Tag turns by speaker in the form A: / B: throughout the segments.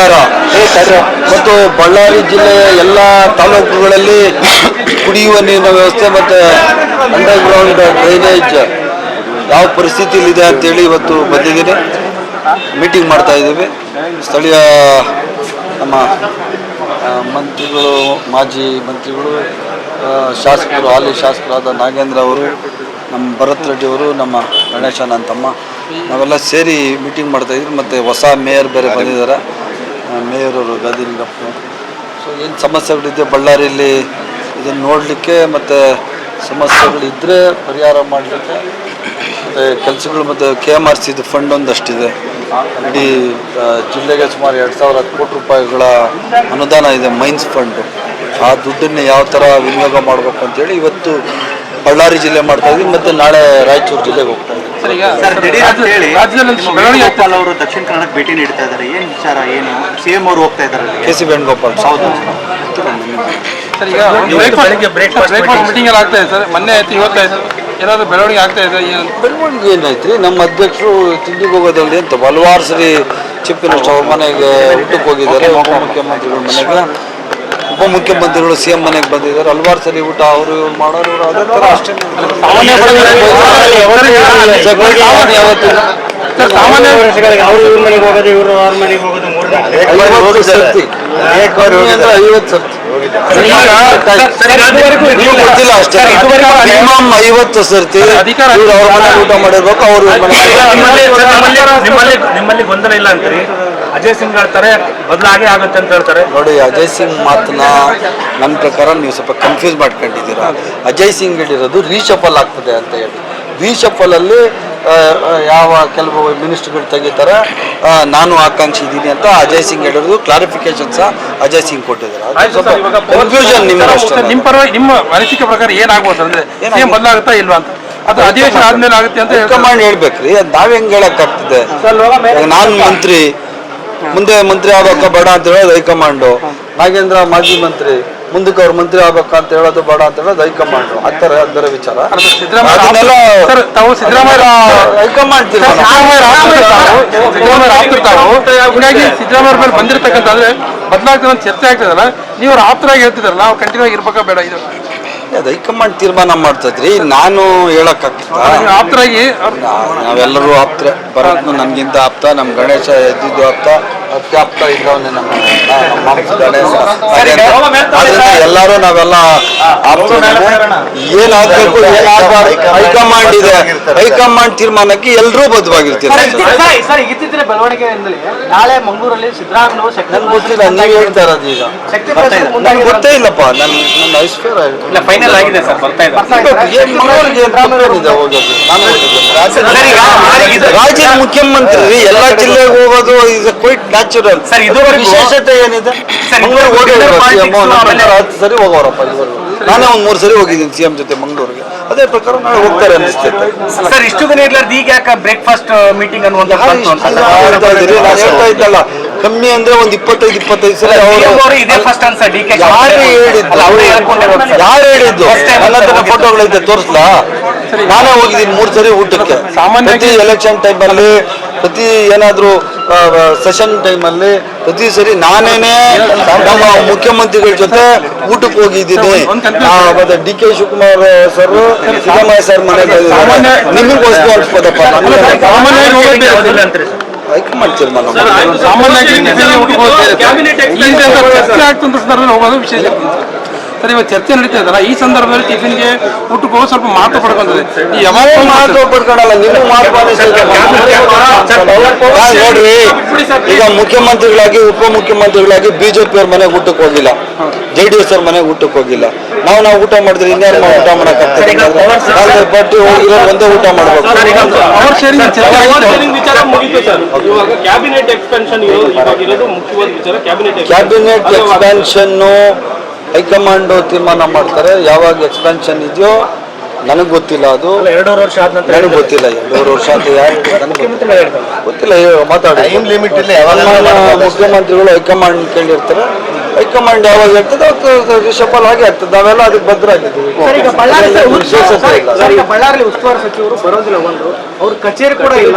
A: ನಮಸ್ಕಾರ ಮತ್ತು ಬಳ್ಳಾರಿ ಜಿಲ್ಲೆಯ ಎಲ್ಲ ತಾಲೂಕುಗಳಲ್ಲಿ ಕುಡಿಯುವ ನೀರಿನ ವ್ಯವಸ್ಥೆ ಮತ್ತು ಅಂಡರ್ಗ್ರೌಂಡ್ ಡ್ರೈನೇಜ್ ಯಾವ ಪರಿಸ್ಥಿತಿಯಲ್ಲಿದೆ ಅಂತೇಳಿ ಇವತ್ತು ಬಂದಿದ್ದೀನಿ. ಮೀಟಿಂಗ್ ಮಾಡ್ತಾ ಇದ್ದೀವಿ. ಸ್ಥಳೀಯ ನಮ್ಮ ಮಂತ್ರಿಗಳು, ಮಾಜಿ ಮಂತ್ರಿಗಳು ಶಾಸಕರು, ಹಾಲಿ ಶಾಸಕರಾದ ನಾಗೇಂದ್ರ ಅವರು, ನಮ್ಮ ಭರತ್ ರೆಡ್ಡಿ ಅವರು, ನಮ್ಮ ಗಣೇಶ ನಾವೆಲ್ಲ ಸೇರಿ ಮೀಟಿಂಗ್ ಮಾಡ್ತಾ ಇದ್ವಿ ಮತ್ತು ಹೊಸ ಮೇಯರ್ ಬೇರೆ ಬಂದಿದ್ದಾರೆ. ಮೇಯರ್ ಅವರು. ಗದಿಲಿಂಗಪ್ಪ ಸೊ ಏನು ಸಮಸ್ಯೆಗಳಿದೆ? ಬಳ್ಳಾರಿಯಲ್ಲಿ ಇದನ್ನು ನೋಡಲಿಕ್ಕೆ ಮತ್ತು ಸಮಸ್ಯೆಗಳಿದ್ದರೆ ಪರಿಹಾರ ಮಾಡಲಿಕ್ಕೆ ಮತ್ತು ಕೆಲಸಗಳು ಮತ್ತು ಕೆ ಎಂ ಆರ್ ಸಿದು ಫಂಡ್ ಒಂದಷ್ಟಿದೆ. ಇಡೀ ಜಿಲ್ಲೆಗೆ ಸುಮಾರು ಎರಡು ಸಾವಿರ ಕೋಟಿ ರೂಪಾಯಿಗಳ ಅನುದಾನ ಇದೆ, ಮೈನ್ಸ್ ಫಂಡು ಆ ದುಡ್ಡನ್ನು ಯಾವ ಥರ ವಿನಿಯೋಗ ಮಾಡಬೇಕು ಅಂತೇಳಿ ಇವತ್ತು ಬಳ್ಳಾರಿ ಜಿಲ್ಲೆ ಮಾಡ್ತಾ ಇದ್ವಿ, ಮತ್ತು ನಾಳೆ ರಾಯಚೂರು ಜಿಲ್ಲೆಗೆ ಹೋಗ್ತಾ
B: ವೇಣುಗೋಪಾಲ್ ಅವರು ದಕ್ಷಿಣ ಕನ್ನಡಕ್ಕೆ ಭೇಟಿ ನೀಡ್ತಾ ಇದ್ದಾರೆ. ಏನ್ ವಿಚಾರ ಏನು? ಸಿಎಂ ಅವರು ಹೋಗ್ತಾ ಇದ್ದಾರೆ.
A: ಕೆ ಸಿ ವೇಣುಗೋಪಾಲ್
B: ಹೌದು.
C: ಸರ್ ಈಗ ಬ್ರೇಕ್ಫಾಸ್ಟ್ ಮೀಟಿಂಗ್ ಎಲ್ಲ ಆಗ್ತಾ ಇದೆ ಸರ್. ಮೊನ್ನೆ ಆಯ್ತು ಇವತ್ತಾಯ್ತು ಏನಾದ್ರು ಬೆಳವಣಿಗೆ ಆಗ್ತಾ ಇದೆ
A: ಬೆಳವಣಿಗೆ ಏನಾಯ್ತು ನಮ್ಮ ಅಧ್ಯಕ್ಷರು ತಿಂಡಿಗೆ ಹೋಗೋದಲ್ಲಿ ಅಂತ ಹಲವಾರು ಸರಿ ಅವ್ರ ಮನೆಗೆ ಊಟಕ್ಕೆ ಹೋಗಿದ್ದಾರೆ. ಉಪಮುಖ್ಯಮಂತ್ರಿಗಳ ಮನೆಗೆ. ಉಪಮುಖ್ಯಮಂತ್ರಿಗಳು ಸಿ ಎಂ ಮನೆಗೆ ಬಂದಿದ್ದಾರೆ ಹಲವಾರು ಸರಿ ಊಟ ಅವರು ಇವ್ರು ಮಾಡೋರು ಇವ್ರು ಅದೇ ಥರ ಅಷ್ಟೇ ಐವತ್ತು ಸರ್ತಿ ಅಂದ್ರೆ ಐವತ್ತು ಸರ್ತಿ ನೀವು ಗೊತ್ತಿಲ್ಲ ಅಷ್ಟೇ ಮಿನಿಮಮ್ ಐವತ್ತು ಸರ್ತಿ
C: ಅಧಿಕಾರ-
A: ಇವ್ರು ಅವ್ರ ಮನೆ ಊಟ ಮಾಡಿರ್ಬೇಕು ಅವರು
D: ನಿಮ್ಮಲ್ಲಿ ಗೊಂದಲ ಇಲ್ಲ ಅಂತೀರಿ ಅಜಯ್ ಸಿಂಗ್ ಹೇಳ್ತಾರೆ ಬದಲಾಗೇ ಆಗುತ್ತೆ ಅಂತ ಹೇಳ್ತಾರೆ.
A: ನೋಡಿ ಅಜಯ್ ಸಿಂಗ್ ಮಾತನ್ನ ನನ್ನ ಪ್ರಕಾರ ನೀವು ಸ್ವಲ್ಪ ಕನ್ಫ್ಯೂಸ್ ಮಾಡ್ಕೊಂಡಿದ್ದೀರಾ. ಅಜಯ್ ಸಿಂಗ್ ಹೇಳಿರೋದು ರೀಶಫಲ್ ಆಗ್ತದೆ ಅಂತ ಹೇಳಿ. ರೀಶಫಲ್ ಅಲ್ಲಿ ಆ, ಆ, ಯಾವ ಕೆಲವು ಮಿನಿಸ್ಟರ್ಗಳು ತೆಗಿತಾರೆ ನಾನು ಆಕಾಂಕ್ಷಿ ಇದ್ದೀನಿ ಅಂತ ಅಜಯ್ ಸಿಂಗ್ ಹೇಳಿರೋದು ಕ್ಲಾರಿಫಿಕೇಶನ್ ಸಹ ಅಜಯ್ ಸಿಂಗ್ ಕೊಟ್ಟಿದ್ದಾರೆ. ಕನ್ಫ್ಯೂಷನ್ ನಿಮ್ಮ
C: ನಿಮ್ಮ ಪರವಾಗಿ ನಿಮ್ಮ ಅನಿಸಿಕೆ ಪ್ರಕಾರ ಏನಾಗ್ಬೋದು ಅಂದ್ರೆ? ಸಿಎಂ ಬದಲಾಗುತ್ತಾ ಇಲ್ವಾ ಅಂತ? ಅದು ಅಧಿವೇಶನ ಆದ್ಮೇಲೆ ಆಗುತ್ತೆ ಅಂತ
A: ಹೇಳ್ಬೇಕ್ರಿ. ಅದ್ ನಾವ್ ಹೆಂಗ್ ಹೇಳಕ್ ಆಗ್ತದೆ? ನಾನು ಮಂತ್ರಿ ಮುಂದೆ ಮಂತ್ರಿ ಆಗ್ಬೇಕ ಬೇಡ ಅಂತ ಹೇಳೋದು ಹೈಕಮಾಂಡು. ನಾಗೇಂದ್ರ ಮಾಜಿ ಮಂತ್ರಿ ಮುಂದಕ್ಕೆ ಅವ್ರು ಮಂತ್ರಿ ಆಗ್ಬೇಕ ಅಂತ ಹೇಳೋದು ಬೇಡ ಅಂತ ಹೇಳೋದು ಹೈಕಮಾಂಡು. ಆತರ ಅದರ ವಿಚಾರ.
C: Siddaramaiah
A: high command.
C: ಹೀಗಾಗಿ ಮೇಲೆ ಬಂದಿರತಕ್ಕಂತ ಅಂದ್ರೆ ಬದಲಾಗ್ತದೆ ಚರ್ಚೆ ಆಗ್ತದಲ್ಲ ನೀವು ಅವ್ರ ಆಪ್ತರಾಗಿ ಹೇಳ್ತಿದ್ರಲ್ಲ ನಾವು ಕಂಟಿನ್ಯೂ ಆಗಿ ಇರ್ಬೇಕಾ ಬೇಡ ಇದು?
A: ಅದು. ಹೈಕಮಾಂಡ್ ತೀರ್ಮಾನ ಮಾಡ್ತದ್ರಿ ನಾನು ಹೇಳಕ್ ಆಗ್ತದ
C: ಆಪ್ತರಾಗಿ
A: ನಾವೆಲ್ಲರೂ ಆಪ್ತ್ರ ಭರತ್ನು ನನಗಿಂತ ಆಪ್ತ ನಮ್ಮ ಗಣೇಶ ಎದ್ದಿದ್ದು ಆಪ್ತ. ಅತ್ಯಾಪ್ತ ಇದ್ದವನೇ ನಮ್ಮ ನಮ್ಮ ಮಾಂಸ ಗಣೇಶ. ಆದ್ರಿಂದ ಎಲ್ಲರೂ ನಾವೆಲ್ಲ ಆಪ್ತರೇ ಏನಾಗಬೇಕು ಏನಾಗಬಾರ್ದು? ಹೈಕಮಾಂಡ್ ಇದೆ. ಹೈಕಮಾಂಡ್ ತೀರ್ಮಾನಕ್ಕೆ ಎಲ್ಲರೂ ಬದ್ಧವಾಗಿರ್ತೀವಿ
B: ಸರ್ ಇತ್ತೀಚಿನ ಬೆಳವಣಿಗೆಯಿಂದಲೇ ನಾಳೆ ಮಂಗಳೂರಲ್ಲಿ ಸಿದ್ದರಾಮಯ್ಯ
A: ಗೊತ್ತಿಲ್ಲ ನೀವು ಹೇಳ್ತಾ ಇರೋದು ಈಗ. ಗೊತ್ತೇ ಇಲ್ಲಪ್ಪ. ನನ್ನ ನನ್ನ ಐಶ್ವರ್ಯ
D: ಫೈನಲ್ ಆಗಿದೆ ಸರ್ ಬರ್ತಾ ಇದೆ.
A: ಹೋಗೋದು ರಾಜ್ಯದ ಮುಖ್ಯಮಂತ್ರಿ ಎಲ್ಲ ಜಿಲ್ಲೆಗೆ ಹೋಗೋದು ಇಸ್ ಕ್ವೈಟ್ ನ್ಯಾಚುರಲ್
D: ಸರ್, ಇದು
A: ವಿಶೇಷತೆ ಏನಿದೆ? ಹತ್ತು ಸರಿ ಹೋಗೋರಪ್ಪ ನಾನೇ ಒಂದ್ ಮೂರು ಸರಿ ಹೋಗಿದ್ದೀನಿ ಸಿಎಂ ಜೊತೆ ಮಂಗಳೂರಿಗೆ. ಅದೇ ಪ್ರಕಾರ ನಾಳೆ ಹೋಗ್ತಾರೆ ಅನಿಸ್ತೈತೆ
D: ಸರ್ ಇಷ್ಟು ದಿನ ಇರ್ಲಾರ್ದು ಈಗ ಯಾಕೆ ಬ್ರೇಕ್ಫಾಸ್ಟ್ ಮೀಟಿಂಗ್?
A: ನಾನು ಹೇಳ್ತಾ ಇದ್ದಲ್ಲ. ಕಮ್ಮಿ ಅಂದ್ರೆ ಒಂದ್ ಇಪ್ಪತ್ತೈದು ಇಪ್ಪತ್ತೈದು ಸಲ ಅವರು
D: ಅವರು ಫಸ್ಟ್ ಅನ್ಸ ಡಿ ಕೆ
A: ಯಾರು ಹೇಳಿದ್ದು ಯಾರು ಹೇಳಿದ್ದು ನನ್ನ ಹತ್ರ ಫೋಟೋಗಳೈತೆ ತೋರಿಸ್ಲಾ? ನಾನೇ ಹೋಗಿದ್ದೀನಿ ಮೂರು ಸರಿ ಊಟಕ್ಕೆ. ಪ್ರತಿ ಎಲೆಕ್ಷನ್ ಟೈಮಲ್ಲಿ ಪ್ರತಿ ಏನಾದರೂ ಸೆಷನ್ ಟೈಮಲ್ಲಿ ಪ್ರತಿ ಸರಿ ನಾನೇನೆ ನಮ್ಮ ಮುಖ್ಯಮಂತ್ರಿಗಳ ಜೊತೆ ಊಟಕ್ಕೆ ಹೋಗಿದ್ದೀನಿ. ಆ, ಮತ್ತೆ D K Shivakumar sir Siddaramaiah sir ಮನೆಗೆ ನಿಮಗೋಸ್ಕರ ಅನ್ಸ್ಬೋದಪ್ಪ. ಹೈಕಮಾಂಡ್ ತೀರ್ಮಾನ
C: ಸಾಮಾನ್ಯವಾಗಿ ಆಗ್ತಂತ ಸಂದರ್ಭದಲ್ಲಿ ಹೋಗೋದು ವಿಶೇಷ. ಸರ್ ಇವಾಗ ಚರ್ಚೆ ನಡೀತಾ ಇದ್ದಾರೆ ಈ ಸಂದರ್ಭದಲ್ಲಿ ಟಿಫಿನ್ಗೆ ಊಟಕ್ಕೆ ಹೋಗಿ ಸ್ವಲ್ಪ ಮಾತು ಪಡ್ಕೊಂತದೆ ಈ ಯಾವಾಗ
A: ಮಾತು ಪಡ್ಕೊಳಲ್ಲ ನಿಮಗೆ ಮಾತು ನೋಡ್ರಿ ಈಗ ಮುಖ್ಯಮಂತ್ರಿಗಳಾಗಿ ಉಪಮುಖ್ಯಮಂತ್ರಿಗಳಾಗಿ ಬಿಜೆಪಿ ಅವ್ರ ಮನೆಗೆ ಊಟಕ್ಕೆ ಹೋಗಿಲ್ಲ ಜೆ ಡಿ ಎಸ್ ಅವ್ರ ಮನೆಗೆ ಊಟಕ್ಕೆ ಹೋಗಿಲ್ಲ ನಾವು ನಾವು ಊಟ ಮಾಡಿದ್ರೆ ಇನ್ನೇನು ನಾವು ಊಟ ಮಾಡಕ್ಕೆ ಬಟ್ ಹೋಗಿರೋ ಒಂದೇ ಊಟ ಮಾಡಬೇಕು
E: ಕ್ಯಾಬಿನೆಟ್ ಎಕ್ಸ್ಪೆನ್ಷನ್
A: ಹೈಕಮಾಂಡ್ ತೀರ್ಮಾನ ಮಾಡ್ತಾರೆ. ಯಾವಾಗ ಎಕ್ಸ್ಪೆನ್ಷನ್ ಇದೆಯೋ ನನಗೆ ಗೊತ್ತಿಲ್ಲ ಅದು.
D: ಎರಡೂವರೆ ವರ್ಷ ಆದ ನಂತರ
A: ನನಗೆ ಗೊತ್ತಿಲ್ಲ ಎರಡೂವರೆ ವರ್ಷ ಅಂತ ಯಾರು ನನಗೆ ಗೊತ್ತಿಲ್ಲ. ಮಾತಾಡಿ. ಮುಖ್ಯಮಂತ್ರಿಗಳು ಹೈಕಮಾಂಡ್ ಕೇಳಿರ್ತಾರೆ. ಹೈಕಮಾಂಡ್ ಯಾವಾಗ ಇರ್ತದೆ ಅವತ್ತು ರಿಷಫಲ್ ಆಗಿ ಆಗ್ತದೆ. ನಾವೆಲ್ಲ ಅದಕ್ಕೆ ಭದ್ರಾಗಿದ್ದೀವಿ.
B: ಬಳ್ಳಾರಿ
A: ಇಲ್ಲ.
B: ಉಸ್ತುವಾರಿ ಸಚಿವರು ಬರೋದಿಲ್ಲ ಒಂದು. ಅವ್ರ ಕಚೇರಿ ಕೂಡ ಇಲ್ಲ.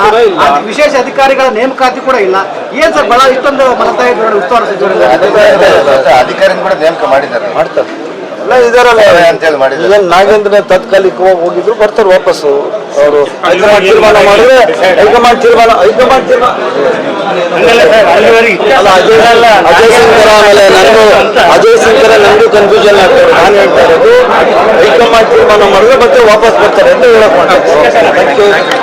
B: ವಿಶೇಷ ಅಧಿಕಾರಿಗಳ ನೇಮಕಾತಿ ಕೂಡ ಇಲ್ಲ. ಏನ್ ಸರ್ ಬಳ್ಳಾರಿ ಇಷ್ಟೊಂದು ಮನತಾ ಇದ್ರು ಉಸ್ತುವಾರಿ ಸಚಿವರು?
F: ಅಧಿಕಾರಿ ಕೂಡ ನೇಮಕ ಮಾಡಿದ್ದಾರೆ.
A: ಮಾಡ್ತಾರೆ. ಎಲ್ಲ ಇದಾರಲ್ಲ.
F: ಅಂತೇಳಿ
A: ನಾಗೇಂದ್ರ ತಾತ್ಕಾಲಿಕವಾಗಿ ಹೋಗಿದ್ರು ಬರ್ತಾರೆ ವಾಪಸ್ಸು. ಅವರು ಹೈಕಮಾಂಡ್ ತೀರ್ಮಾನ ಮಾಡಿದ್ರೆ ಹೈಕಮಾಂಡ್ ತೀರ್ಮಾನ ಹೈಕಮಾಂಡ್ ತೀರ್ಮಾನ ಅಲ್ಲ ಅಜಯ್ ಅಜಯ್ ಸಿಂಗ್ಕರ ಆಮೇಲೆ ನನಗೂ ಅಜಯ್ ಸಿಂಗರ ನನಗೂ ಕನ್ಫ್ಯೂಷನ್ ಆಗ್ತಾರೆ ನಾನು ಹೇಳ್ತಾ ಇರೋದು ಹೈಕಮಾಂಡ್ ತೀರ್ಮಾನ ಮಾಡಿದ್ರೆ ಮತ್ತೆ ವಾಪಸ್ ಬರ್ತಾರೆ ಅಂತ ಹೇಳಕ್ ಮಾಡ್ತಾರೆ